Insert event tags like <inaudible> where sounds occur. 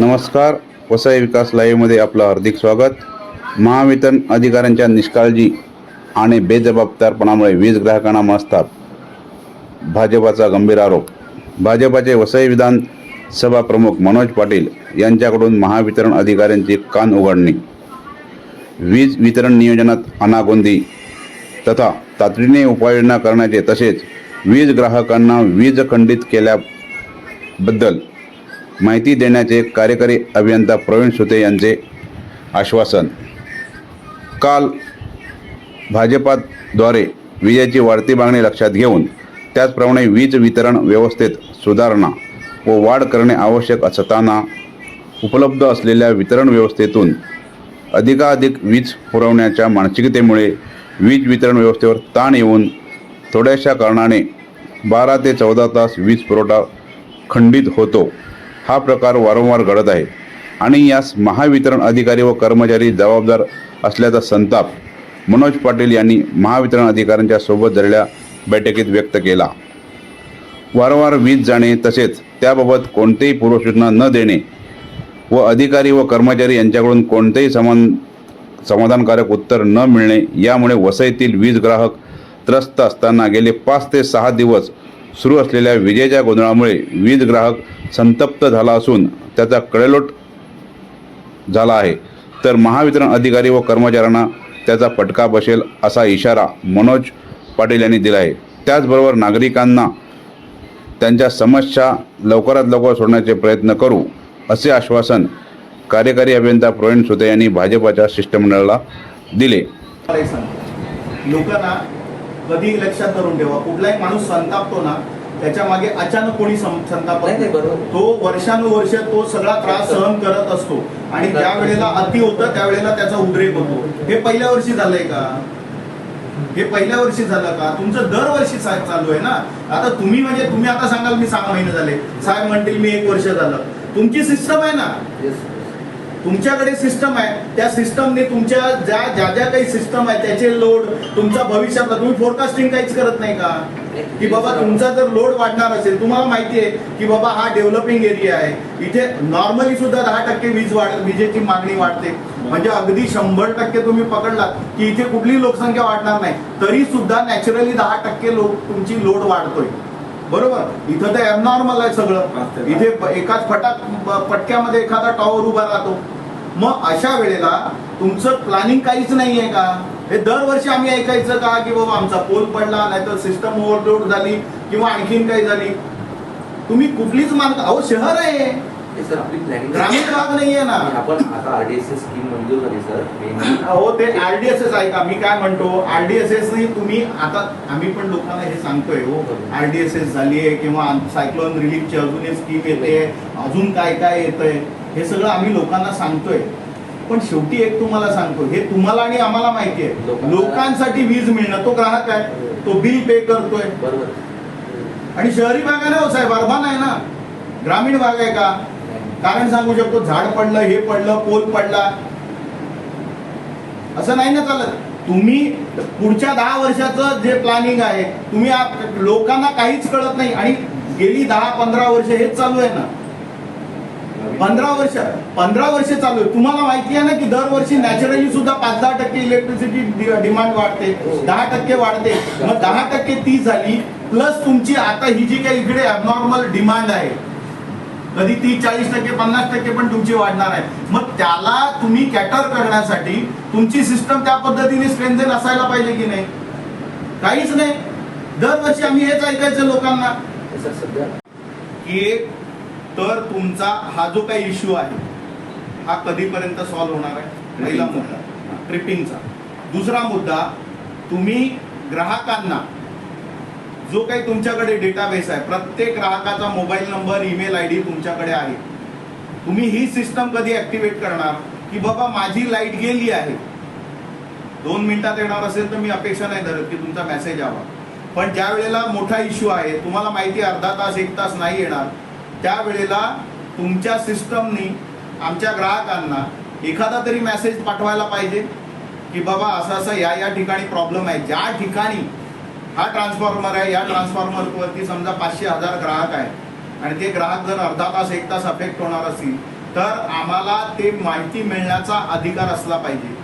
नमस्कार. वसई विकास लाईव्हमध्ये आपलं हार्दिक स्वागत. महावितरण अधिकाऱ्यांच्या निष्काळजी आणि बेजबाबदारपणामुळे वीज ग्राहकांना मनस्ताप भाजपाचा गंभीर आरोप. भाजपाचे वसई विधानसभा प्रमुख मनोज पाटील यांच्याकडून महावितरण अधिकाऱ्यांची कान उघडणी. वीज वितरण नियोजनात अनागोंदी तथा तातडीने उपाययोजना करण्याचे तसेच वीज ग्राहकांना वीज खंडित केल्याबद्दल माहिती देण्याचे कार्यकारी अभियंता प्रवीण सुते यांचे आश्वासन. काल भाजपाद्वारे विजेची वाढती मागणी लक्षात घेऊन त्याचप्रमाणे वीज वितरण व्यवस्थेत सुधारणा व वाढ करणे आवश्यक असताना उपलब्ध असलेल्या वितरण व्यवस्थेतून अधिकाधिक वीज पुरवण्याच्या मानसिकतेमुळे वीज वितरण व्यवस्थेवर ताण येऊन थोड्याशा कारणाने बारा ते चौदा तास वीज पुरवठा खंडित होतो. हा प्रकार वारंवार घडत आहे. आणि यास महावितरण अधिकारी व कर्मचारी जबाबदार असल्याचा संताप मनोज पाटील यांनी महावितरण अधिकाऱ्यांच्या सोबत झालेल्या बैठकीत व्यक्त केला. वारंवार वीज जाणे तसेच त्याबाबत कोणतेही पूर्वसूचना न देणे व अधिकारी व कर्मचारी यांच्याकडून कोणतेही समान समाधानकारक उत्तर न मिळणे यामुळे वसईतील वीज ग्राहक त्रस्त असताना गेले पाच ते सहा दिवस सुरू असलेल्या विजेच्या गोंधळामुळे वीज ग्राहक संतप्त झाला असून त्याचा कडेलोट झाला आहे. तर महावितरण अधिकारी व कर्मचाऱ्यांना त्याचा फटका बसेल असा इशारा मनोज पाटील यांनी दिला आहे. त्याचबरोबर नागरिकांना त्यांच्या समस्या लवकरात लवकर सोडण्याचे प्रयत्न करू असे आश्वासन कार्यकारी अभियंता प्रवीण सुते यांनी भाजपाच्या शिष्टमंडळाला दिले. लोकांना कधी लक्षात धरून ठेवा. कुठलाही माणूस संतापतो ना त्याच्यामागे अचानक कोणी सं- संतापत नाही, नाही, नाही. बरोबर. तो वर्षानुवर्ष तो सगळा त्रास सहन करत असतो. आणि ज्या वेळेला अति होतं त्यावेळेला त्याचा उद्रेक होतो. हे पहिल्या वर्षी झालंय का? हे पहिल्या वर्षी झालं का? तुमचं दरवर्षी साहेब चालू आहे ना? आता तुम्ही म्हणजे तुम्ही आता सांगाल मी सहा महिने झाले. साहेब म्हणतील मी एक वर्ष झालं. तुमची सिस्टम आहे ना? तुमच्याकडे सिस्टम आहे. त्या सिस्टमने तुमच्या ज्या ज्या ज्या काही सिस्टम आहे त्याचे लोड तुमचा भविष्यातला तुम्ही फोरकास्टिंग काहीच करत नाही का? की बाबा तुमचा जर लोड वाढणार असेल तुम्हाला माहिती आहे की बाबा हा डेव्हलपिंग एरिया आहे. इथे नॉर्मली सुद्धा दहा टक्के वीज वाढ विजेची मागणी वाढते. म्हणजे अगदी शंभर टक्के तुम्ही पकडलात की इथे कुठली लोकसंख्या वाढणार नाही. तरी सुद्धा नॅचरली दहा टक्के लोक तुमची लोड वाढतोय. बरोबर. इथं तर ॲबनॉर्मल आहे सगळं. इथे एकाच फटाक पटक्यामध्ये एखादा टॉवर उभा राहतो. मग अशा वेळेला तुमचं प्लॅनिंग काहीच नाही आहे का? हे दरवर्षी आम्ही ऐकायचं का? की बाबा आमचा पोल पडला नाहीतर सिस्टम ओव्हरलोड झाली किंवा आणखीन काही झाली. तुम्ही कुठलीच मार्ग अहो शहर आहे. सर आपली प्लॅनिंग ग्रामीण भाग नाहीये ना. आपण आता आरडीएसएस स्कीम मंजूर झाली सर. मे <laughs> हो ते आरडीएसएस आहे का मी काय म्हणतो आरडीएसएस नाही तुम्ही आता आम्ही पण लोकांना हे सांगतोय हो. आरडीएसएस झाली आहे किंवा सायक्लोन रिलीफची अजून एक स्कीम येते अजून काय काय येतंय हे सगळं आम्ही लोकांना सांगतोय. पण शेवटी एक तुम्हाला सांगतो हे तुम्हाला आणि आम्हाला माहिती आहे लोकांसाठी वीज मिळणं तो ग्राहक आहे तो बिल पे करतोय. बरोबर. आणि शहरी भागाने हो साहेब अर्बन आहे ना. ग्रामीण भाग आहे का? कारण सांगू शकतो झाड पडलं हे पडलं पोल पडला. असं नाही ना चालत. तुम्ही पुढच्या दहा वर्षाचं जे प्लॅनिंग आहे तुम्ही लोकांना काहीच कळत नाही. आणि गेली दहा पंधरा वर्ष हेच चालू आहे ना. पंधरा वर्ष पंधरा वर्ष चालू आहे. तुम्हाला माहिती आहे ना की दरवर्षी नॅचरली सुद्धा पाच दहा टक्के इलेक्ट्रिसिटी डिमांड वाढते. दहा टक्के वाढते. मग दहा टक्के ती झाली प्लस तुमची आता ही जी काही इकडे अबनॉर्मल डिमांड आहे कधी ती चाळीस टक्के पन्नास टक्के पण तुमची वाढणार आहे. मग त्याला तुम्ही कॅटर करण्यासाठी तुमची सिस्टम त्या पद्धतीने स्ट्रेंथन असायला पाहिजे की नाही? काहीच नाही. दरवर्षी आम्ही हेच ऐकायचं लोकांना. की तर तुमचा हा जो काही इश्यू आहे हा कधीपर्यंत सॉल्व्ह होणार आहे? पहिला मुद्दा. ट्रिपिंगचा दुसरा मुद्दा तुम्ही ग्राहकांना जो काही तुमच्याकडे डेटाबेस आहे प्रत्येक ग्राहकाचा mobile number email I D तुमच्याकडे आहे. तुम्ही ही सिस्टम कधी ऍक्टिव्हेट करणार? की बाबा माझी लाइट गेली आहे. दोन मिनिटात येणार असेल तर मी अपेक्षा नाही धरत की तुमचा मेसेज यावा. पण ज्या वेळेला मोठा इश्यू आहे तुम्हाला माहिती अर्धा तास एक तास नाही येणार. त्यावेळेला तुमच्या सिस्टमनी आमच्या ग्राहकांना एखादा तरी मेसेज पाठवायला पाहिजे. की बाबा असं असं या या ठिकाणी प्रॉब्लेम आहे. ज्या ठिकाणी हा ट्रान्सफॉर्मर आहे. या ट्रान्सफॉर्मरवरती समजा पाचशे हजार ग्राहक आहे आणि ते ग्राहक जर अर्धा तास एक तास अफेक्ट होणार असतील तर आम्हाला ते माहिती मिळण्याचा अधिकार असला पाहिजे.